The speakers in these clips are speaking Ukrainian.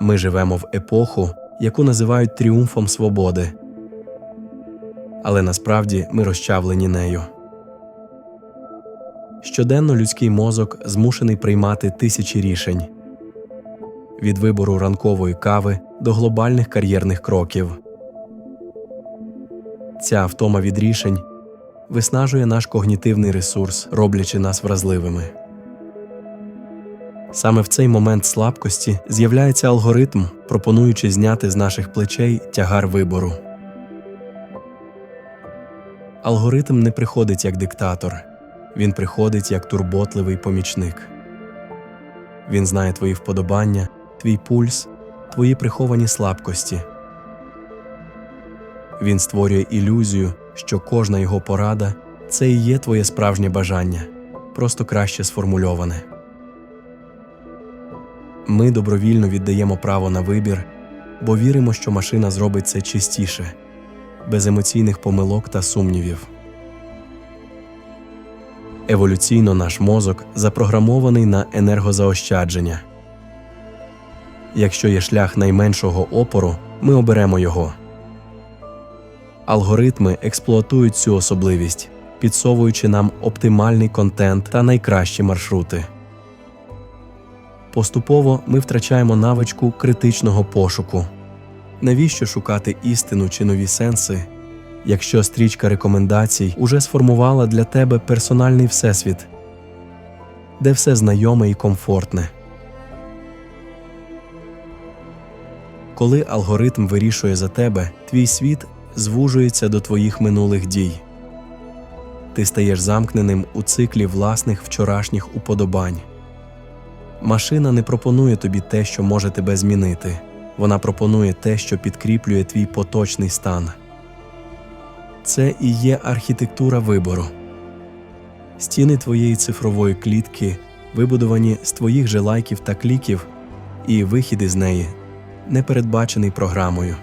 Ми живемо в епоху, яку називають тріумфом свободи. Але насправді ми розчавлені нею. Щоденно людський мозок змушений приймати тисячі рішень від вибору ранкової кави до глобальних кар'єрних кроків. Ця втома від рішень виснажує наш когнітивний ресурс, роблячи нас вразливими. Саме в цей момент слабкості з'являється алгоритм, пропонуючи зняти з наших плечей тягар вибору. Алгоритм не приходить як диктатор, він приходить як турботливий помічник. Він знає твої вподобання, твій пульс, твої приховані слабкості. Він створює ілюзію, що кожна його порада це і є твоє справжнє бажання, просто краще сформульоване. Ми добровільно віддаємо право на вибір, бо віримо, що машина зробить це чистіше, без емоційних помилок та сумнівів. Еволюційно наш мозок запрограмований на енергозаощадження. Якщо є шлях найменшого опору, ми оберемо його. Алгоритми експлуатують цю особливість, підсовуючи нам оптимальний контент та найкращі маршрути. Поступово ми втрачаємо навичку критичного пошуку. Навіщо шукати істину чи нові сенси, якщо стрічка рекомендацій уже сформувала для тебе персональний всесвіт, де все знайоме і комфортне. Коли алгоритм вирішує за тебе, твій світ звужується до твоїх минулих дій. Ти стаєш замкненим у циклі власних вчорашніх уподобань. Машина не пропонує тобі те, що може тебе змінити. Вона пропонує те, що підкріплює твій поточний стан. Це і є архітектура вибору. Стіни твоєї цифрової клітки вибудовані з твоїх же лайків та кліків, і вихід із неї не передбачений програмою.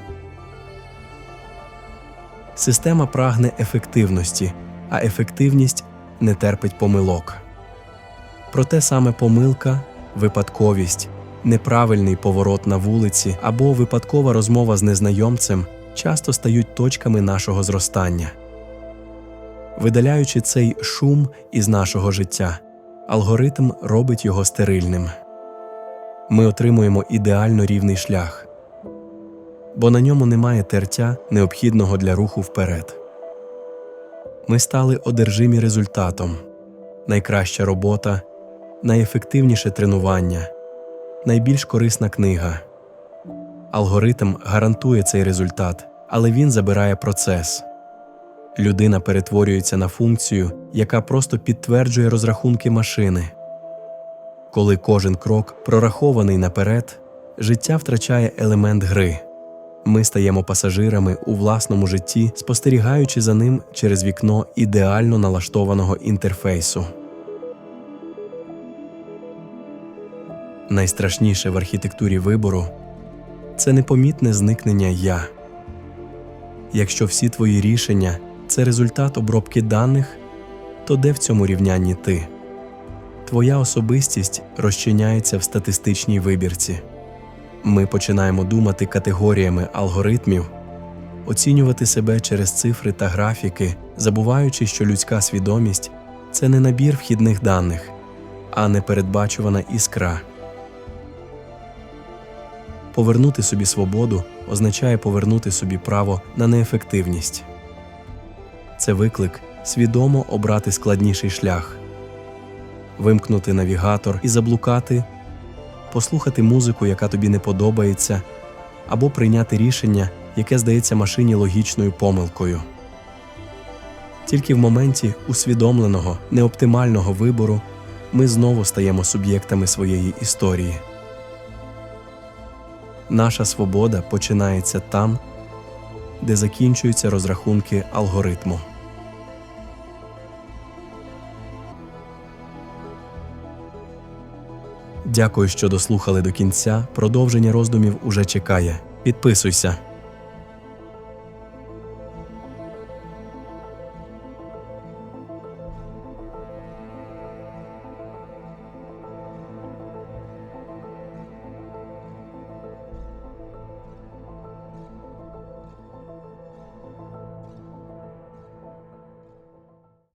Система прагне ефективності, а ефективність не терпить помилок. Проте саме помилка, випадковість, неправильний поворот на вулиці або випадкова розмова з незнайомцем часто стають точками нашого зростання. Видаляючи цей шум із нашого життя, алгоритм робить його стерильним. Ми отримуємо ідеально рівний шлях, бо на ньому немає тертя, необхідного для руху вперед. Ми стали одержимі результатом найкраща робота, найефективніше тренування, найбільш корисна книга. Алгоритм гарантує цей результат, але він забирає процес. Людина перетворюється на функцію, яка просто підтверджує розрахунки машини. Коли кожен крок прорахований наперед, життя втрачає елемент гри. Ми стаємо пасажирами у власному житті, спостерігаючи за ним через вікно ідеально налаштованого інтерфейсу. Найстрашніше в архітектурі вибору це непомітне зникнення я. Якщо всі твої рішення це результат обробки даних, то де в цьому рівнянні ти? Твоя особистість розчиняється в статистичній вибірці. Ми починаємо думати категоріями алгоритмів, оцінювати себе через цифри та графіки, забуваючи, що людська свідомість це не набір вхідних даних, а непередбачувана іскра. Повернути собі свободу означає повернути собі право на неефективність. Це виклик свідомо обрати складніший шлях, вимкнути навігатор і заблукати, послухати музику, яка тобі не подобається, або прийняти рішення, яке здається машині логічною помилкою. Тільки в моменті усвідомленого, неоптимального вибору ми знову стаємо суб'єктами своєї історії. Наша свобода починається там, де закінчуються розрахунки алгоритму. Дякую, що дослухали до кінця. Продовження роздумів уже чекає. Підписуйся.